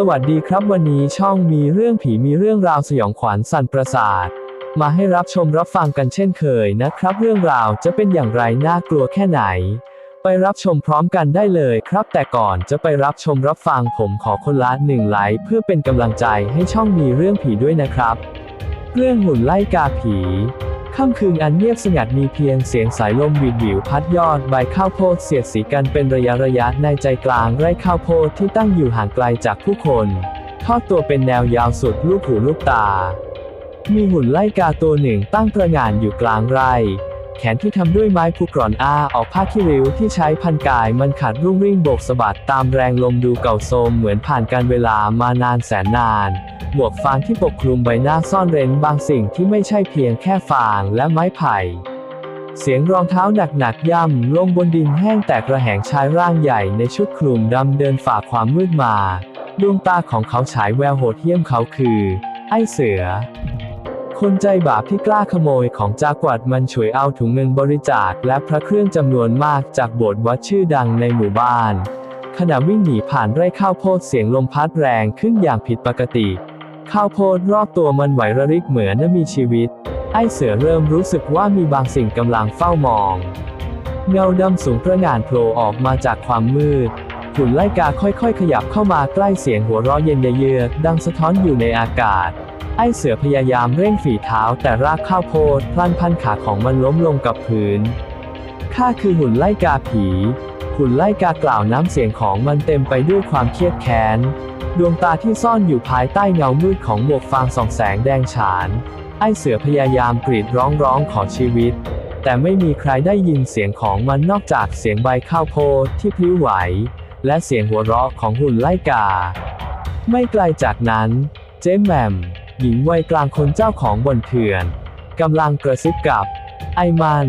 สวัสดีครับวันนี้ช่องมีเรื่องผีมีเรื่องราวสยองขวัญสั่นประสาท มาให้รับชมรับฟังกันเช่นเคยนะครับ เรื่องราวจะเป็นอย่างไรน่ากลัวแค่ไหน ไปรับชมพร้อมกันได้เลยครับ แต่ก่อนจะไปรับชมรับฟังผมขอคนละหนึ่งไลค์เพื่อเป็นกำลังใจให้ช่องมีเรื่องผีด้วยนะครับ เรื่องหุ่นไล่กาผี ค่ำคืนอันเงียบสงัดมีเพียงเสียงสายลมวิดวิวพัดยอดใบข้าวโพดเสียดสีกันเป็นระยะระยะในใจกลางไร่ข้าวโพดที่ตั้งอยู่ห่างไกลจากผู้คนทอดตัวเป็นแนวยาวสุดลูกหูลูกตา มีหุ่นไล่กาตัวหนึ่งตั้งประหง่านอยู่กลางไร่ แขนที่ทำด้วยไม้ผูกร่อนอ้าออกผ้าขี้ริ้วที่ใช้พันกายมันขาดรุ่งริ่งโบกสะบัดตามแรงลมดูเก่าโทรมเหมือนผ่านการเวลามานานแสนนาน หมวกฟางที่ปกคลุมใบหน้าซ่อนเร้นบางสิ่งที่ไม่ใช่เพียงแค่ฟางและไม้ไผ่เสียงรองเท้าหนักๆย่ำลงบนดินแห้งแตกระแหงชายร่างใหญ่ในชุดคลุมดำเดินฝ่าความมืดมา ดวงตาของเขาฉายแววโหดเหี้ยมเขาคือ ไอ้เสือ คนใจบาปที่กล้าขโมยของจากวัดมันฉวยเอาถุงเงินบริจาคและพระเครื่องจำนวนมากจากโบสถ์วัดชื่อดังในหมู่บ้าน ขณะวิ่งหนีผ่านไร่ข้าวโพดเสียงลมพัดแรงขึ้นอย่างผิดปกติ ข้าวโพดรอบตัวมันไหวระริกเหมือนจะมีชีวิต ไอ้เสือเริ่มรู้สึกว่ามีบางสิ่งกำลังเฝ้ามอง เงาดำสูงประหง่านโผล่ออกมาจากความมืดหุ่นไล่กาค่อยๆ ขยับเข้ามาใกล้เสียงหัวเราะเย็นเยือกดังสะท้อนอยู่ในอากาศ ไอ้เสือพยายามเร่งฝีเท้าแต่รากข้าวโพดพลันพันขาของมันล้มลงกับพื้น ข้าคือหุ่นไล่กาผี หุ่นไล่กากล่าวน้ำเสียงของมันเต็มไปด้วยความเครียดแค้น ดวงตาที่ซ่อนอยู่ภายใต้เงามืดของหมวกฟางส่องแสงแดงฉาน ไอ้เสือพยายามกรีดร้องร้องขอชีวิต แต่ไม่มีใครได้ยินเสียงของมันนอกจากเสียงใบข้าวโพดที่พลิ้วไหว และเสียงหัวเราะของหุ่นไล่กา ไม่ไกลจากนั้น เจ๊แหม่ม หญิงวัยกลางคนเจ้าของบนเถื่อนกำลังกระซิบกับ ไอมัน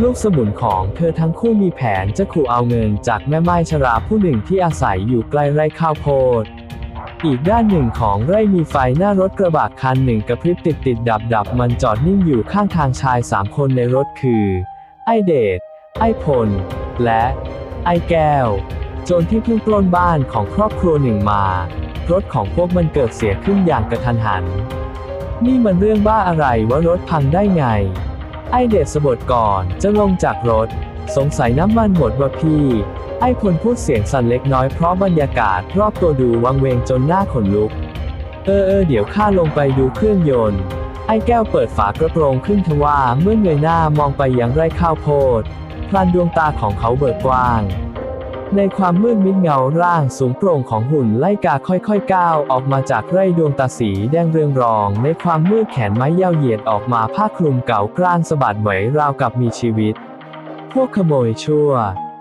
ลูกสมุนของเธอทั้งคู่มีแผนจะขู่เอาเงินจากแม่ไม้ชราผู้หนึ่งที่อาศัยอยู่ใกล้ไร่ข้าวโพด อีกด้านหนึ่งของไร่มีไฟหน้ารถกระบะคันหนึ่งกระพริบติดติดดับดับมันจอดนิ่งอยู่ข้างทางชายสามคนในรถคือ ไอเดชไอพล และ ไอแก้ว โจรที่เพิ่งปล้นบ้านของครอบครัวหนึ่งมา รถของพวกมันเกิดเสียขึ้นอย่างกระทันหัน นี่มันเรื่องบ้าอะไรว่ารถพังได้ไง ไอเดชสะบดก่อนจะลงจากรถ สงสัยน้ำมันหมดว่ะพี่ ไอ้พลพูดเสียงสั่นเล็กน้อยเพราะบรรยากาศรอบตัวดูวังเวงจนหน้าขนลุก เออเออเดี๋ยวข้าลงไปดูเครื่องยนต์ ไอ้แก้วเปิดฝากระโปรงขึ้นทว่าเมื่อเงยหน้ามองไปยังไร่ข้าวโพดพลันดวงตาของเขาเบิกกว้าง ในความมืดมิดเงาร่างสูงโปร่งของหุ่นไล่กาค่อยๆก้าวออกมาจากไร่ดวงตาสีแดงเรืองรอง ในความมืดแขนไม้ยาวเหยียดออกมาผ้าคลุมเก่ากล้านสะบัดไหวราวกับมีชีวิต พวกขโมยชั่ว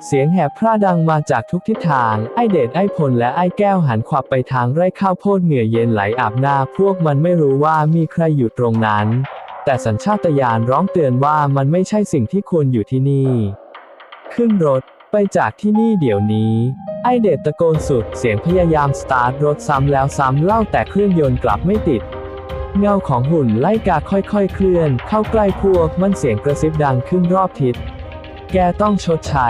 เสียงแหบพร่าดังมาจากทุกทิศทาง ไอเดชไอพลและไอแก้วหันขวับไปทางไร่ข้าวโพดเหงื่อเย็นไหลอาบหน้า พวกมันไม่รู้ว่ามีใครอยู่ตรงนั้น แต่สัญชาตญาณร้องเตือนว่ามันไม่ใช่สิ่งที่ควรอยู่ที่นี่ ขึ้นรถ ไปจากที่นี่เดี๋ยวนี้ ไอเดชตะโกนสุดเสียงพยายามสตาร์ทรถซ้ำแล้วซ้ำเล่าแต่เครื่องยนต์กลับไม่ติด เงาของหุ่นไล่กาค่อยๆ เคลื่อน เข้าใกล้พวกมันเสียงกระซิบดังขึ้นรอบทิศ แกต้องชดใช้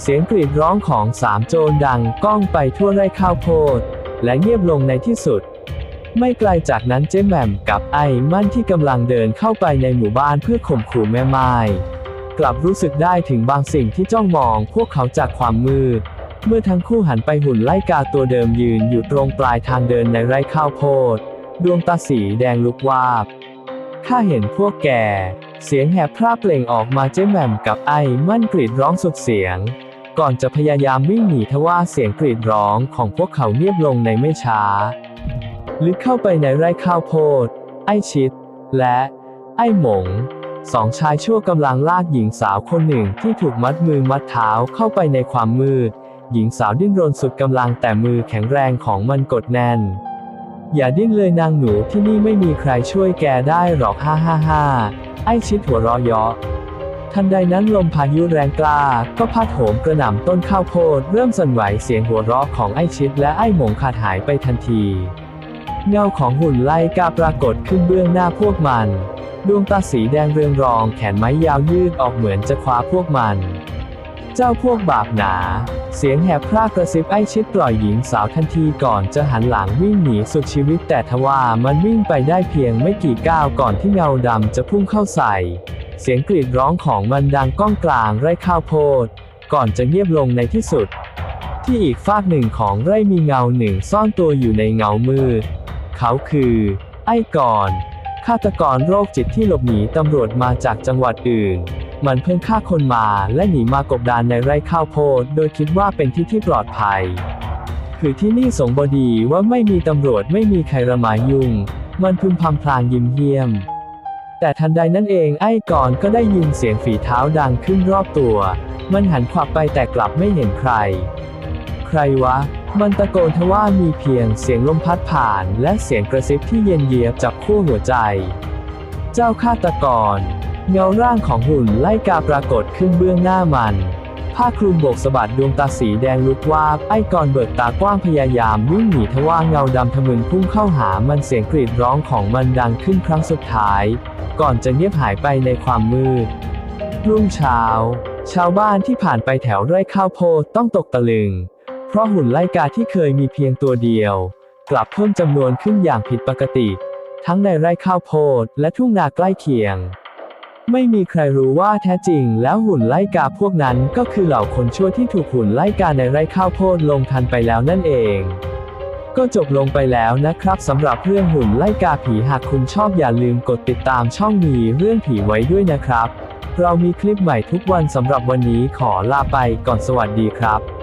เสียงกรีดร้องของสามโจรดังก้องไปทั่วไร่ข้าวโพด และเงียบลงในที่สุด ไม่ไกลจากนั้นเจ๊แหม่มกับไอ้มั่นที่กำลังเดินเข้าไปในหมู่บ้านเพื่อข่มขู่แม่ไม้ กลับรู้สึกได้ถึงบางสิ่งที่จ้องมองพวกเขาจากความมืด เมื่อทั้งคู่หันไปหุ่นไล่กาตัวเดิมยืนอยู่ตรงปลายทางเดินในไร่ข้าวโพด ดวงตาสีแดงลุกวาบ ข้าเห็นพวกแก เสียงแหบพร่าเปล่งออกมาเจ๊แหม่มกับไอ้มั่นกรีดร้องสุดเสียง ก่อนจะพยายามวิ่งหนีทว่าเสียงกรีดร้องของพวกเขาเงียบลงในไม่ช้า ลึกเข้าไปในไร่ข้าวโพด ไอ้ชิด และ ไอ้หมง สองชายชั่วกำลังลากหญิงสาวคนหนึ่งที่ถูกมัดมือมัดเท้าเข้าไปในความมืด หญิงสาวดิ้นรนสุดกำลังแต่มือแข็งแรงของมันกดแน่น อย่าดิ้นเลยนางหนูที่นี่ไม่มีใครช่วยแกได้หรอกฮ่าฮ่าฮ่าไอชิดหัวเราะเยาะทันใดนั้นลมพายุแรงกล้า ก็พัดโหมกระหน่ำต้นข้าวโพด เริ่มสั่นไหวเสียงหัวเราะของไอชิดและไอหมงขาดหายไปทันที เงาของหุ่นไล่กาปรากฏขึ้นเบื้องหน้าพวกมัน ดวงตาสีแดงเรืองรองแขนไม้ยาวยืดออกเหมือนจะคว้าพวกมัน เจ้าพวกบาปหนา เสียงแหบพรากกระซิบไอ้ชิดปล่อยหญิงสาวทันทีก่อนจะหันหลังวิ่งหนีสุดชีวิตแต่ทว่ามันวิ่งไปได้เพียงไม่กี่ก้าวก่อนที่เงาดำจะพุ่งเข้าใส่ เสียงกรีดร้องของมันดังก้องกลางไร่ข้าวโพด ก่อนจะเงียบลงในที่สุด ที่อีกฟากหนึ่งของไร่มีเงาหนึ่งซ่อนตัวอยู่ในเงามืดเขาคือ ไอ้ก่อน ฆาตกรโรคจิตที่หลบหนีตำรวจมาจากจังหวัดอื่น มันเพิ่งฆ่าคนมาและหนีมากบดานในไร่ข้าวโพด โดยคิดว่าเป็นที่ที่ปลอดภัย คือที่นี่สงบดีว่าไม่มีตำรวจไม่มีใครระมายยุ่ง มันพึมพำพลางยิ้มเยี่ยม แต่ทันใดนั้นเองไอ้ก่อนก็ได้ยินเสียงฝีเท้าดังขึ้นรอบตัว มันหันขวับไปแต่กลับไม่เห็นใคร ใครวะ มันตะโกนทว่ามีเพียงเสียงลมพัดผ่านและเสียงกระซิบที่เย็นเยียบจับคู่หัวใจ เจ้าฆาตกร เงาร่างของหุ่นไล่กาปรากฏขึ้นเบื้องหน้ามัน ผ้าคลุมโบกสะบัดดวงตาสีแดงลุกวาบไอ้กอนเบิกตากว้างพยายามวิ่งหนีทว่าเงาดำทะมึนพุ่งเข้าหามันเสียงกรีดร้องของมันดังขึ้นครั้งสุดท้าย ก่อนจะเงียบหายไปในความมืดรุ่งเช้า ชาวบ้านที่ผ่านไปแถวไร่ข้าวโพดต้องตกตะลึง เพราะหุ่นไล่กาที่เคยมีเพียงตัวเดียว กลับเพิ่มจำนวนขึ้นอย่างผิดปกติ ทั้งในไร่ข้าวโพดและทุ่งนาใกล้เคียง ไม่มีใครรู้ว่าแท้จริงแล้วหุ่นไล่กาพวกนั้นก็คือเหล่าคนชั่วที่ถูกหุ่นไล่กาในไร่ข้าวโพดลงทันไปแล้วนั่นเอง ก็จบลงไปแล้วนะครับสำหรับเรื่องหุ่นไล่กาผีหากคุณชอบอย่าลืมกดติดตามช่องมีเรื่องผีไว้ด้วยนะครับ เรามีคลิปใหม่ทุกวันสำหรับวันนี้ขอลาไปก่อนสวัสดีครับ